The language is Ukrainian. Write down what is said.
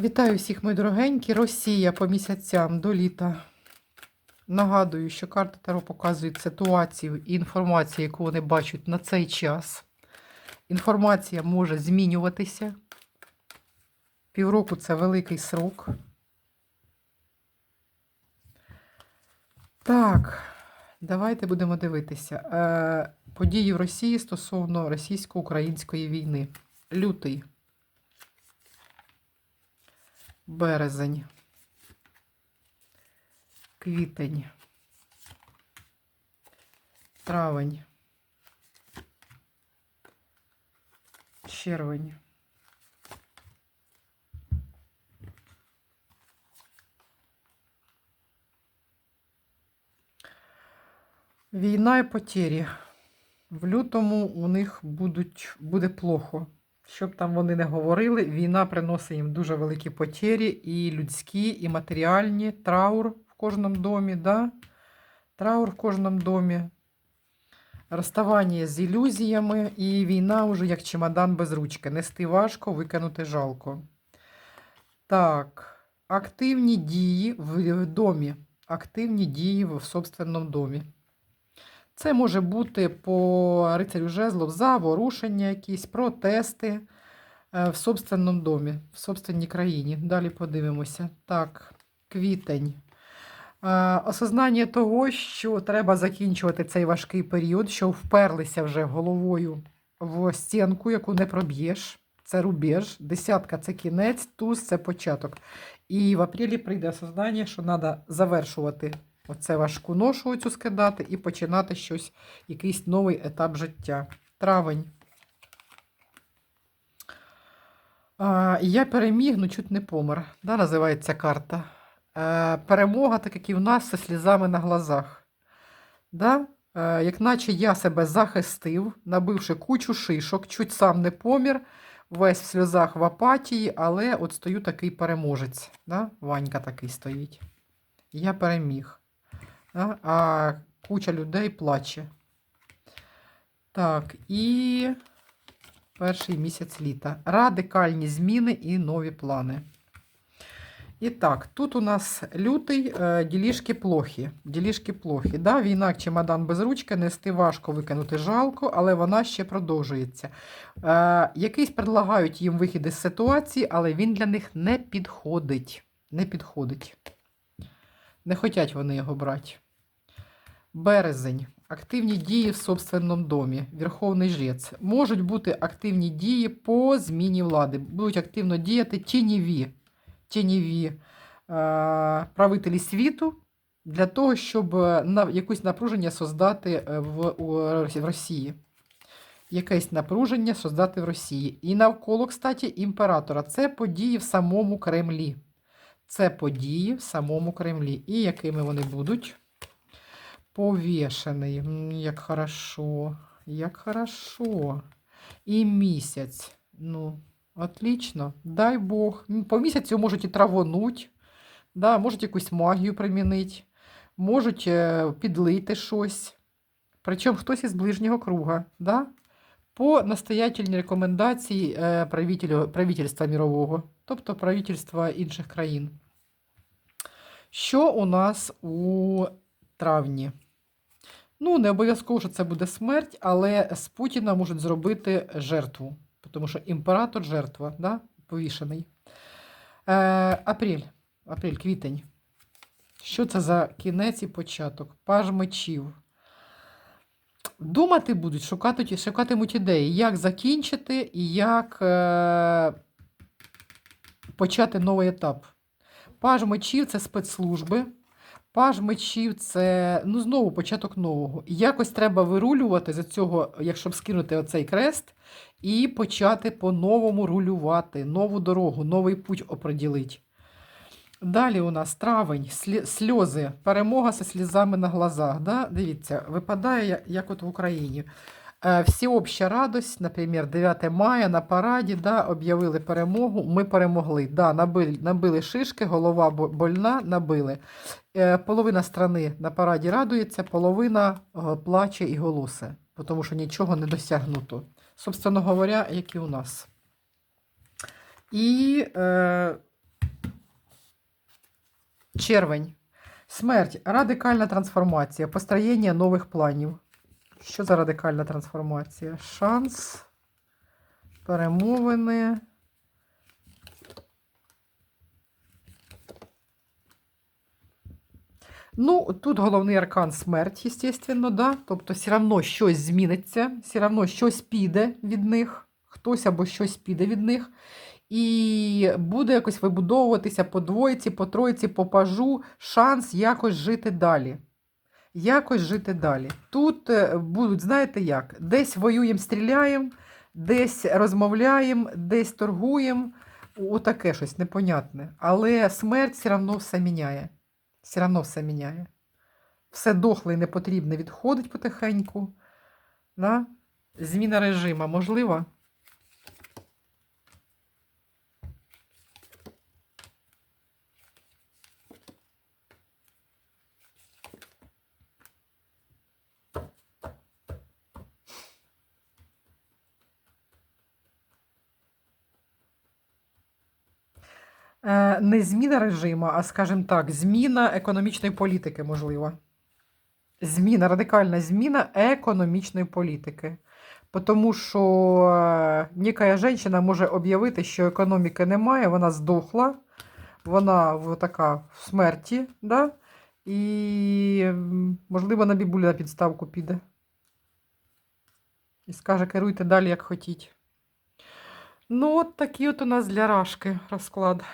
Вітаю всіх, мої дорогенькі. Росія по місяцям до літа. Нагадую, що карта Таро показує ситуацію і інформацію, яку вони бачать на цей час. Інформація може змінюватися. Півроку це великий срок. Так, давайте будемо дивитися. Е, події в Росії стосовно російсько-української війни. Лютий. Березень. Квітень. Травень. Червень. Війна і потері. В лютому у них будуть, буде плохо. Щоб там вони не говорили, війна приносить їм дуже великі потері, і людські, і матеріальні, траур в кожному домі, да? траур в кожному домі, розставання з ілюзіями, і війна вже як чемодан без ручки. Нести важко, викинути жалко. Так, активні дії в домі. Активні дії в собственному домі. Це може бути по рицарю жезлов заворушення якісь, протести е, в собственному домі, в собственній країні. Далі подивимося. Так, квітень. Е, Осознання того, що треба закінчувати цей важкий період, що вперлися вже головою в стінку, яку не проб'єш. Це рубеж, десятка це кінець, туз це початок. І в апрелі прийде осознання, що треба завершувати Оце важку ношу цю скидати і починати щось, якийсь новий етап життя. Травень. А, я переміг, ну чуть не помер. Да, називається карта. Е, перемога, так як і в нас, зі слізами на глазах. Да? Е, як наче я себе захистив, набивши кучу шишок, чуть сам не помір, весь в сльозах в апатії, але от стою такий переможець. Да? Ванька такий стоїть. Я переміг. А, куча людей плаче. Так, і перший місяць літа. Радикальні зміни і нові плани. І так, тут у нас лютий, е, ділішки плохі. Ділішки плохі. Да? Війна, як чемодан без ручки, нести важко викинути жалко, але вона ще продовжується. Е, якийсь предлагають їм вихід із ситуації, але він для них не підходить. Не підходить. Не хочуть вони його брати. Березень. Активні дії в собственному домі. Верховний жрець. Можуть бути активні дії по зміні влади. Будуть активно діяти тіньові, тіньові е, правителі світу для того, щоб на, якусь напруження создати в, у, в Росії. Якесь напруження создати в Росії. І навколо, кстати, імператора. Це події в самому Кремлі. Це події в самому Кремлі. І якими вони будуть? Повішений. Як хорошо. Як хорошо. І місяць. Ну, отлично. Дай Бог. По місяцю можуть і травонуть, да, можуть якусь магію примінити, можуть е, підлити щось. Причому хтось із ближнього круга. Да? По настоятельній рекомендації е, правительства мирового, тобто правительства інших країн. Що у нас у травні? Ну, не обов'язково, що це буде смерть, але з Путіна можуть зробити жертву, тому що імператор жертва, да? повішений. Е, апрель, апрель, квітень. Що це за кінець і початок? Паж мечів. Думати будуть, шукати, шукатимуть ідеї, як закінчити і як е, почати новий етап. Паж мечів це спецслужби. Паж мечів це ну, знову початок нового. Якось треба вирулювати за цього, якщо б скинути оцей крест, і почати по-новому рулювати, нову дорогу, новий путь оприділити. Далі у нас травень, сльози, перемога зі слізами на глазах. Да? Дивіться, випадає, як от в Україні. Е, Всеобща радость, наприклад, 9 мая на параді да, об'явили перемогу. Ми перемогли. Да, набили, набили шишки, голова больна, набили. Е, Половина страни на параді радується, половина е, плаче і голосе, тому що нічого не досягнуто. Собственно говоря, як і у нас. І е, Червень. Смерть. Радикальна трансформація. Построєння нових планів. Що за радикальна трансформація? Шанс. Перемовини. Ну, тут головний аркан смерть, естественно, да? Тобто, все одно щось зміниться, все одно щось піде від них, хтось або щось піде від них. І буде якось вибудовуватися по двойці, по тройці, по пажу шанс якось жити далі. Якось жити далі. Тут е, будуть, знаєте як, десь воюємо, стріляємо, десь розмовляємо, десь торгуємо. Отаке щось непонятне. Але смерть все одно все міняє. Все одно все міняє. Все дохле і непотрібне відходить потихеньку. Да? Зміна режиму можлива? Не зміна режиму, а, скажімо так, зміна економічної політики, можливо. Зміна, радикальна зміна економічної політики. Тому що е, ніяка жінка може об'явити, що економіки немає, вона здохла, вона така в смерті, да? і, можливо, на бібулі на підставку піде. І скаже, керуйте далі, як хотіть. Ну, от такий от у нас для Рашки розклад.